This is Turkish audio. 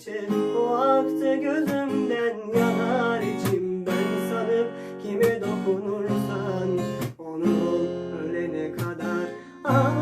içe O aktı gözümden yanar içim. Ben sanıp kime dokunursan Onu ölene kadar. Ağlar